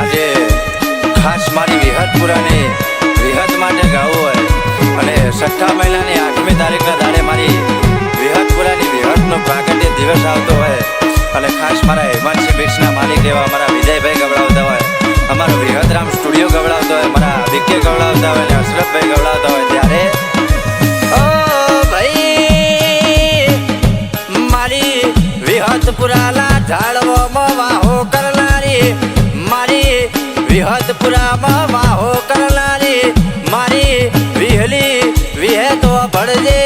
આજે ખાસ મારી વિહતપુરાની વિહત માટે ગાવું હોય. અને છઠ્ઠા મહિનાની આઠમી તારીખના દાડે મારી વિહતપુરાની વિહતનો પ્રાગટ્ય દિવસ આવતો હોય. અને ખાસ મારા હિમાંશી બિક્સના માલિક એવા મારા વિજયભાઈ ગવડાવતા હોય. અમારો વિહતરામ સ્ટુડિયો ગવડાવતો હોય મારા વિકે ગવડાવતા હોય અને અશરફભાઈ ગવડાવતા હોય ત્યારે મારી વિહતપુરાના ઝાડવામાં વાહો કરનારી વિહતપુરામાં વાહો કરનારી મારી વિહલી વિહેતો ભળજે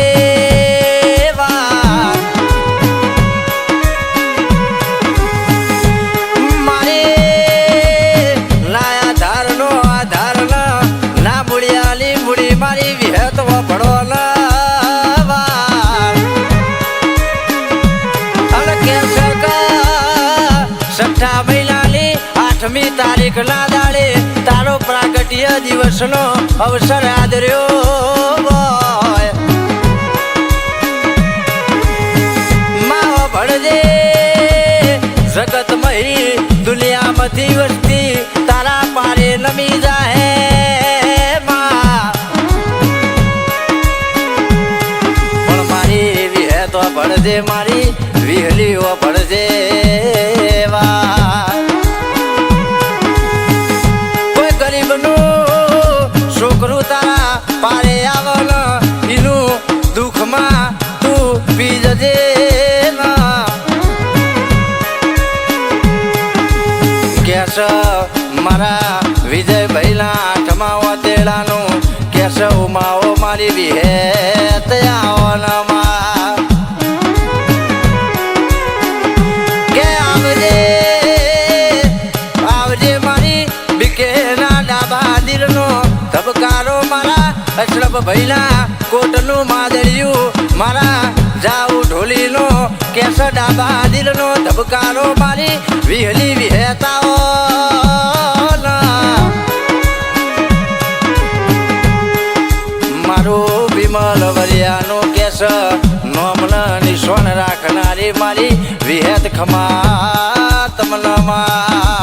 વાત મારી ધારનો આધાર ના મૂળિયાલી આઠમી તારીખ ના દાડે તારો પ્રાગટ્ય દિવસનો અવસર આદર્યો માવો ભણજે જગત મહી દુનિયામાંથી વસ્તી, તારા પારે નમી જાહે તો ભણજે મારી, વિહલીઓ ભણજે વા જજે કેસ મારા વિજયભાઈના આઠમા વતેડાનું કેસ ઉમાઓ મારી વિહેત આવનમાં. કે આવજે આવજે મારી બિકેના ડાબા દિલનો ધબકારો મારા અશરફ ભૈલા કોટનું માદળિયું મારા જાઉ ઢોલીનો કેસ ડાબા દિલનો ધબકારો મારી વિહલી વિહેતાઓ મારું વિમલ વરિયાનો કેસ નોમન નિશોન રાખનારી મારી વિહેત ખમા તમનમાં